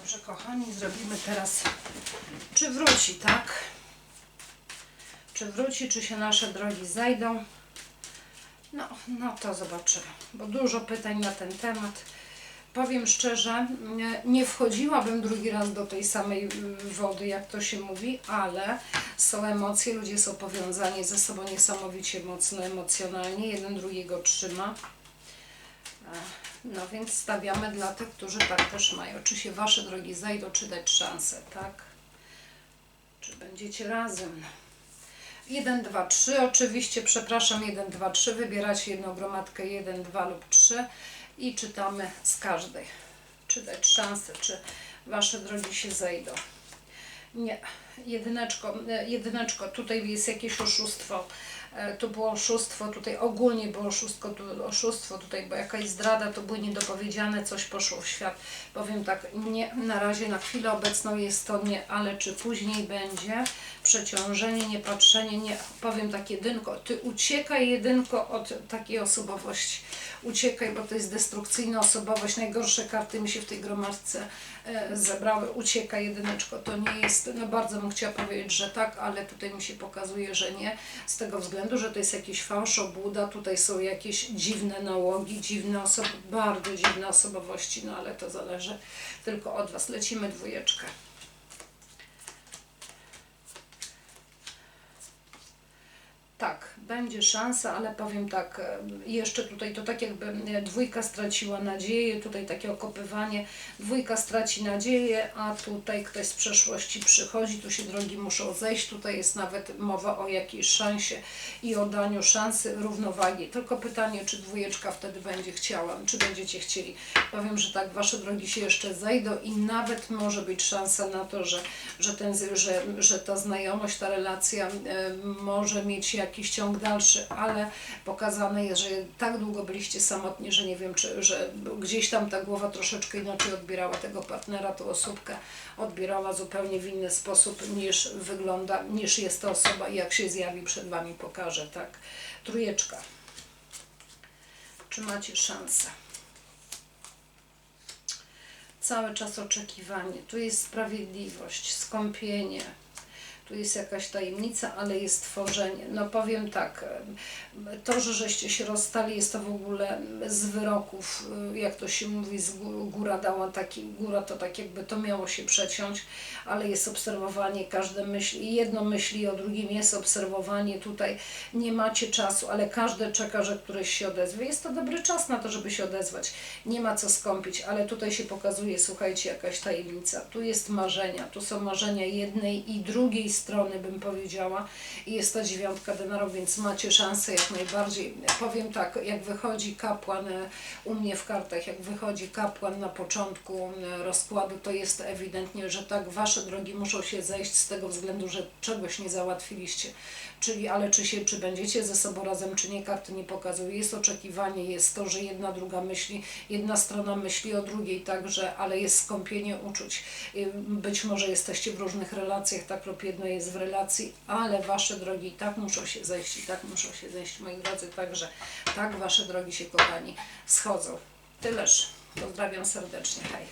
Dobrze, kochani, zrobimy teraz, czy wróci, tak? Czy wróci, czy się nasze drogi zajdą? No, no to zobaczymy, bo dużo pytań na ten temat. Powiem szczerze, nie- wchodziłabym drugi raz do tej samej wody, jak to się mówi, ale są emocje, ludzie są powiązani ze sobą niesamowicie mocno emocjonalnie, jeden drugiego trzyma. No więc stawiamy dla tych, którzy tak też mają. Czy się Wasze drogi zajdą, czy dać szansę, tak? Czy będziecie razem? 1, 2, 3. Oczywiście, przepraszam, 1, 2, 3. Wybieracie jedną gromadkę 1, 2 lub 3 i czytamy z każdej. Czy dać szansę, czy Wasze drogi się zejdą. Nie, jedyneczko, e, jedyneczko, tutaj jest jakieś oszustwo. E, Tu było oszustwo, tutaj ogólnie było oszustwo, tu, oszustwo, tutaj była jakaś zdrada, to były niedopowiedziane, coś poszło w świat. Powiem tak, nie, na razie, na chwilę obecną jest to nie, ale czy później będzie przeciążenie, niepatrzenie, nie, powiem tak jedynko, ty uciekaj jedynko od takiej osobowości, uciekaj, bo to jest destrukcyjna osobowość, najgorsze karty mi się w tej gromadce e, zebrały, uciekaj jedyneczko, to nie jest, no bardzo bym chciała powiedzieć, że tak, ale tutaj mi się pokazuje, że nie, z tego względu, że to jest jakiś fałsz, obłuda, tutaj są jakieś dziwne nałogi, dziwne osoby, bardzo dziwne osobowości, no ale to zależy tylko od Was. Lecimy dwójeczkę. Tak, będzie szansa, ale powiem tak, e, jeszcze tutaj to tak jakby e, dwójka straciła nadzieję, tutaj takie okopywanie, dwójka straci nadzieję, a tutaj ktoś z przeszłości przychodzi, tu się drogi muszą zejść, tutaj jest nawet mowa o jakiejś szansie i o daniu szansy, równowagi. Tylko pytanie, czy dwójeczka wtedy będzie chciała, czy będziecie chcieli. Powiem, że tak, wasze drogi się jeszcze zejdą i nawet może być szansa na to, że, że, ten, że, że ta znajomość, ta relacja e, może mieć jakiś ciąg dalszy, ale pokazane jest, że tak długo byliście samotni, że nie wiem, czy że gdzieś tam ta głowa troszeczkę inaczej odbierała tego partnera, tą osóbkę odbierała zupełnie w inny sposób niż wygląda, niż jest ta osoba i jak się zjawi przed Wami pokaże, tak? Trójeczka. Czy macie szansę? Cały czas oczekiwanie. Tu jest sprawiedliwość, skąpienie. Tu jest jakaś tajemnica, ale jest tworzenie. No powiem tak, to, że żeście się rozstali, jest to w ogóle z wyroków, y, jak to się mówi, z gó- góra dała taki, góra to tak jakby to miało się przeciąć, ale jest obserwowanie, każde myśli, jedno myśli o drugim, jest obserwowanie tutaj, nie macie czasu, ale każde czeka, że któryś się odezwie. Jest to dobry czas na to, żeby się odezwać. Nie ma co skąpić, ale tutaj się pokazuje, słuchajcie, jakaś tajemnica. Tu jest marzenia, tu są marzenia jednej i drugiej strony, bym powiedziała. I jest ta dziewiątka denarów, więc macie szansę jak najbardziej. Powiem tak, jak wychodzi kapłan e, u mnie w kartach, jak wychodzi kapłan na początku rozkładu, to jest ewidentnie, że tak, wasze drogi muszą się zejść z tego względu, że czegoś nie załatwiliście. Czyli, ale czy się, czy będziecie ze sobą razem, czy nie, karty nie pokazują. Jest oczekiwanie, jest to, że jedna, druga myśli, jedna strona myśli o drugiej także, ale jest skąpienie uczuć. Być może jesteście w różnych relacjach, tak lub jest w relacji, ale wasze drogi tak muszą się zejść, i tak muszą się zejść, moi drodzy, także tak wasze drogi się, kochani, schodzą. Tyleż. Pozdrawiam serdecznie. Hej.